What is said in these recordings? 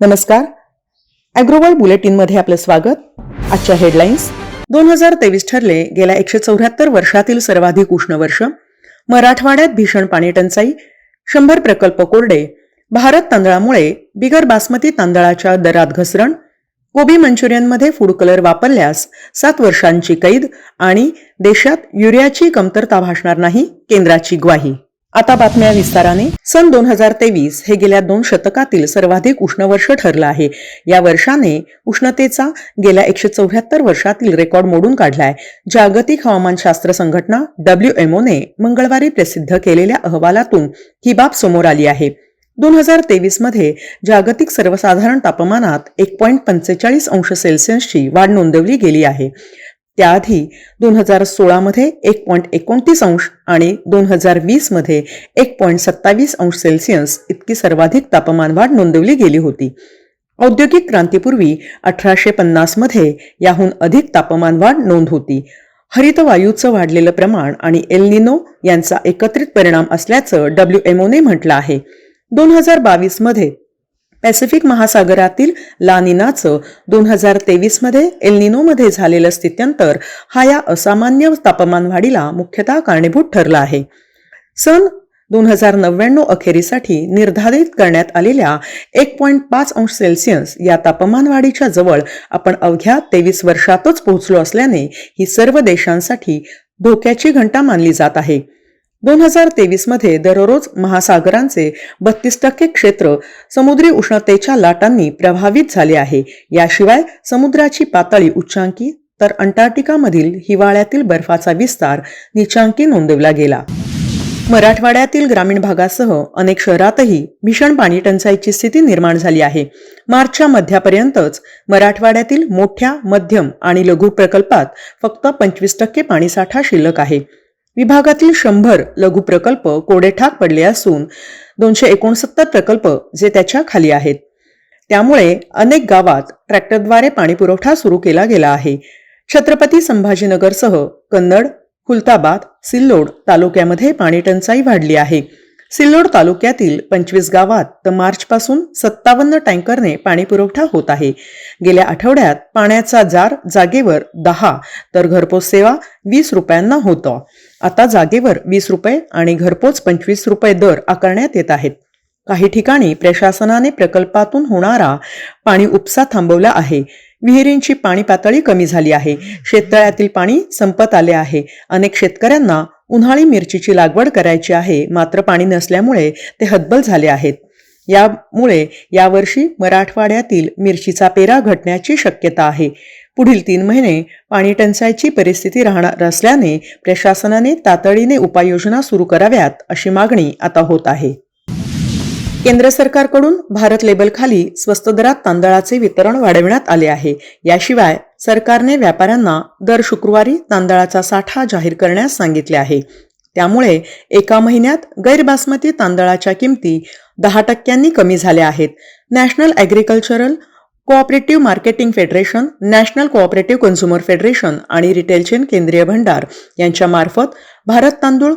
नमस्कार. अॅग्रोवर्ल्ड बुलेटिनमध्ये आपलं स्वागत. आजच्या हेडलाईन्स दोन हजार तेवीस ठरले गेल्या एकशे चौऱ्याहत्तर वर्षातील सर्वाधिक उष्ण वर्ष मराठवाड्यात भीषण पाणी टंचाई शंभर प्रकल्प कोरडे भारत तांदळामुळे बिगर बासमती तांदळाच्या दरात घसरण कोबी मंचुरियनमध्ये फूड कलर वापरल्यास सात वर्षांची कैद आणि देशात युरियाची कमतरता भासणार नाही केंद्राची ग्वाही. आता बातम्या विस्ताराने. सन दोन हजार तेवीस हे गेल्या दोन शतकातील सर्वाधिक उष्ण वर्ष ठरलं आहे. या वर्षाने उष्णतेचा गेल्या एकशे चौऱ्याहत्तर वर्षातील रेकॉर्ड मोडून काढलाय. जागतिक हवामानशास्त्र संघटना डब्ल्यू डब्ल्यूएमओने मंगळवारी प्रसिद्ध केलेल्या अहवालातून ही बाब समोर आली आहे. दोन हजार तेवीसमध्ये जागतिक सर्वसाधारण तापमानात एक पॉईंट पंचेचाळीस अंश सेल्सिअसची वाढ नोंदवली गेली आहे. त्याआधी दोन हजार सोळामध्ये एक पॉईंट एकोणतीस अंश आणि दोन हजार वीसमध्ये एक पॉईंट सत्तावीस अंश सेल्सिअस इतकी सर्वाधिक तापमान वाढ नोंदवली गेली होती. औद्योगिक क्रांतीपूर्वी अठराशे पन्नासमध्ये याहून अधिक तापमान वाढ नोंद होती. हरित वायूचं वाढलेलं प्रमाण आणि एलनिनो यांचा एकत्रित परिणाम असल्याचं डब्ल्यू एमओने म्हटलं आहे. दोन हजार बावीसमध्ये पॅसिफिक महासागरातील लानिनाचं दोन हजार तेवीसमध्ये एल्निनोमध्ये झालेलं स्थित्यंतर हा या असामान्य तापमान वाढीला मुख्यतः कारणीभूत ठरला आहे. सन दोन हजार नव्याण्णव अखेरीसाठी निर्धारित करण्यात आलेल्या एक पॉईंट पाच अंश सेल्सिअस या तापमानवाढीच्या जवळ आपण अवघ्या तेवीस वर्षातच पोहोचलो असल्याने ही सर्व देशांसाठी धोक्याची घंटा मानली जात आहे. दोन हजार तेवीसमध्ये दररोज महासागरांचे बत्तीस टक्के क्षेत्र समुद्री उष्णतेच्या लाटांनी प्रभावित झाले आहे. याशिवाय समुद्राची पातळी उच्चांकी तर अंटार्क्टिकामधील हिवाळ्यातील बर्फाचा विस्तार निचांकी नोंदवला गेला. मराठवाड्यातील ग्रामीण भागासह अनेक शहरातही भीषण पाणी टंचाईची स्थिती निर्माण झाली आहे. मार्चच्या मध्यापर्यंतच मराठवाड्यातील मोठ्या मध्यम आणि लघु प्रकल्पात फक्त पंचवीस टक्के पाणीसाठा शिल्लक आहे. विभागातील शंभर लघु प्रकल्प कोडेठाक पडले असून दोनशे एकोणसत्तर प्रकल्प जे त्याच्याखाली आहेत. त्यामुळे अनेक गावात ट्रॅक्टरद्वारे पाणीपुरवठा सुरू केला गेला आहे. छत्रपती संभाजीनगरसह कन्नड खुलताबाद सिल्लोड तालुक्यामध्ये पाणी टंचाई वाढली आहे. सिल्लोड तालुक्यातील पंचवीस गावात तर मार्चपासून सत्तावन्न टँकरने पाणीपुरवठा होत आहे. गेल्या आठवड्यात पाण्याचा जार जागेवर दहा तर घरपोच सेवा वीस रुपयांना होतं. आता जागेवर वीस रुपये आणि घरपोच पंचवीस रुपये दर आकारण्यात येत आहेत. काही ठिकाणी प्रशासनाने प्रकल्पातून होणारा पाणी उपसा थांबवला आहे. विहिरींची पाणी पातळी कमी झाली आहे. शेततळ्यातील पाणी संपत आले आहे. अनेक शेतकऱ्यांना उन्हाळी मिरचीची लागवड करायची आहे. मात्र पाणी नसल्यामुळे ते हतबल झाले आहेत. यामुळे यावर्षी मराठवाड्यातील मिरचीचा पेरा घटण्याची शक्यता आहे. पुढील तीन महिने पाणी टंचाईची परिस्थिती राहणार असल्याने प्रशासनाने तातडीने उपाययोजना सुरू कराव्यात अशी मागणी आता होत आहे. केंद्र सरकारकडून भारत लेबलखाली स्वस्त दरात तांदळाचे वितरण वाढविण्यात आले आहे. याशिवाय सरकारने व्यापाऱ्यांना दर शुक्रवारी तांदळाचा साठा जाहीर करण्यास सांगितले आहे. त्यामुळे एका महिन्यात गैरबासमती तांदळाच्या किमती दहा टक्क्यांनी कमी झाल्या आहेत. National agricultural cooperative marketing federation national cooperative consumer federation आणि रिटेल चेन केंद्रीय भंडार यांच्या मार्फत भारत तांदूळ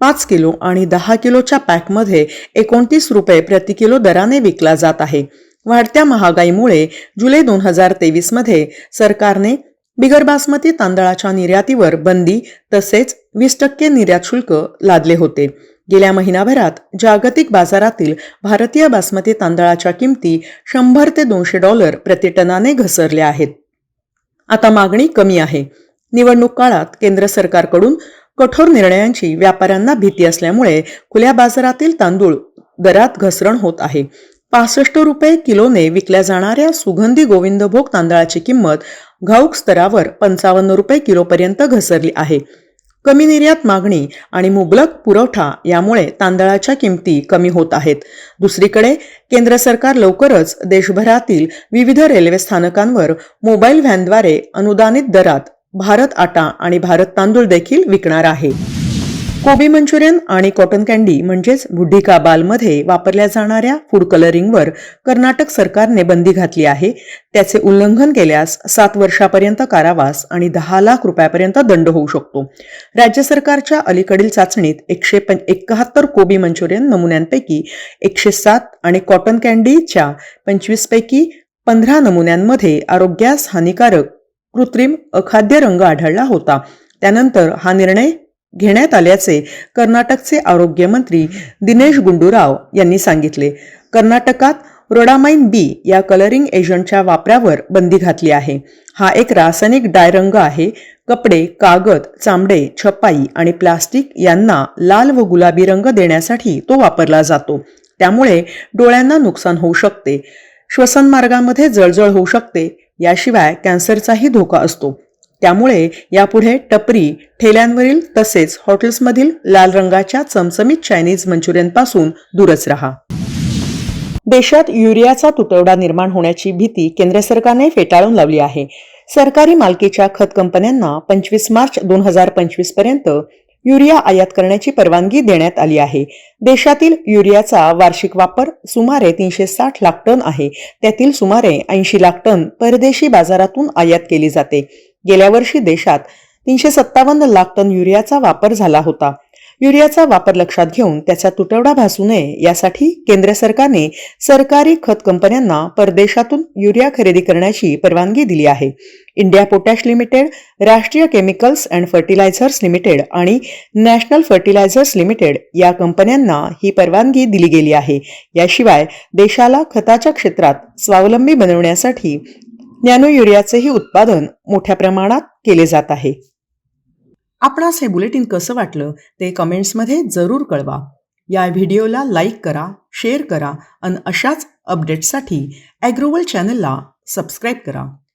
पाच किलो आणि दहा किलोच्या पॅकमध्ये एकोणतीस रुपये प्रति किलो दराने विकला जात आहे. वाढत्या महागाईमुळे जुलै दोन हजार तेवीसमध्ये सरकारने बिगर बासमती तांदळाच्या निर्यातीवर बंदी तसेच वीस टक्के निर्यात शुल्क लादले होते. गेल्या महिनाभरात जागतिक बाजारातील भारतीय बासमती तांदळाच्या किमती शंभर ते दोनशे डॉलर प्रतिटनाने घसरल्या आहेत. आता मागणी कमी आहे. निवडणूक काळात केंद्र सरकारकडून कठोर निर्णयांची व्यापाऱ्यांना भीती असल्यामुळे खुल्या बाजारातील तांदूळ दरात घसरण होत आहे. पासष्ट रुपये किलोने विकल्या जाणाऱ्या सुगंधी गोविंदभोग तांदळाची किंमत घाऊक स्तरावर पंचावन्न रुपये किलोपर्यंत घसरली आहे. कमी निर्यात मागणी आणि मुबलक पुरवठा यामुळे तांदळाच्या किमती कमी होत आहेत. दुसरीकडे केंद्र सरकार लवकरच देशभरातील विविध रेल्वे स्थानकांवर मोबाईल व्हॅनद्वारे अनुदानित दरात भारत आटा आणि भारत तांदूळ देखील विकणार आहे. कोबी मंचुरियन आणि कॉटन कॅन्डी म्हणजेच बुड्ढी बालमध्ये वापरल्या जाणाऱ्या फूड कलरिंगवर कर्नाटक सरकारने बंदी घातली आहे. त्याचे उल्लंघन केल्यास सात वर्षापर्यंत कारावास आणि दहा लाख रुपयापर्यंत दंड होऊ शकतो. राज्य सरकारच्या अलीकडील चाचणीत एकशे एकाहत्तर कोबी मंचुरियन नमुन्यांपैकी एकशे सात आणि कॉटन कॅन्डीच्या पंचवीसपैकी पंधरा नमुन्यांमध्ये आरोग्यास हानिकारक कृत्रिम अखाद्य रंग आढळला होता. त्यानंतर हा निर्णय घेण्यात आल्याचे कर्नाटकचे आरोग्यमंत्री दिनेश गुंडूराव यांनी सांगितले. कर्नाटकात रोडामाइन बी या कलरिंग एजंटच्या वापरावर बंदी घातली आहे. हा एक रासायनिक डाय रंग आहे. कपडे कागद चामडे छपाई आणि प्लास्टिक यांना लाल व गुलाबी रंग देण्यासाठी तो वापरला जातो. त्यामुळे डोळ्यांना नुकसान होऊ शकते. श्वसनमार्गामध्ये जळजळ होऊ शकते. याशिवाय कॅन्सरचाही धोका असतो. त्यामुळे यापुढे टपरी ठेल्यांवरील तसेच हॉटेल्समधील लाल रंगाच्या चमचमीत चायनीज मंचुरियनपासून दूरच राहा. देशात युरियाचा तुटवडा निर्माण होण्याची भीती केंद्र सरकारने फेटाळून लावली आहे. सरकारी मालकीच्या खत कंपन्यांना पंचवीस मार्च दोन हजार पंचवीसपर्यंत युरिया आयात करण्याची परवानगी देण्यात आली आहे. देशातील युरियाचा वार्षिक वापर सुमारे तीनशे साठ लाख टन आहे. त्यातील सुमारे ऐंशी लाख टन परदेशी बाजारातून आयात केली जाते. गेल्या वर्षी देशात तीनशे सत्तावन्न लाख टन युरियाचा वापर झाला होता. युरियाचा वापर लक्षात घेऊन त्याचा तुटवडा भासू नये यासाठी केंद्र सरकारने सरकारी खत कंपन्यांना परदेशातून युरिया खरेदी करण्याची परवानगी दिली आहे. India potash limited Rashtriya chemicals and fertilisers limited आणि नॅशनल फर्टिलायझर्स लिमिटेड या कंपन्यांना ही परवानगी दिली गेली आहे. याशिवाय देशाला खताच्या क्षेत्रात स्वावलंबी बनवण्यासाठी नॅनो युरियाचेही उत्पादन मोठ्या प्रमाणात केले जात आहे. आपणास हे बुलेटिन कसं वाटलं ते कमेंट्समध्ये जरूर कळवा. या व्हिडिओला लाईक करा शेअर करा आणि अशाच अपडेट्ससाठी ॲग्रोवल चॅनलला सबस्क्राईब करा.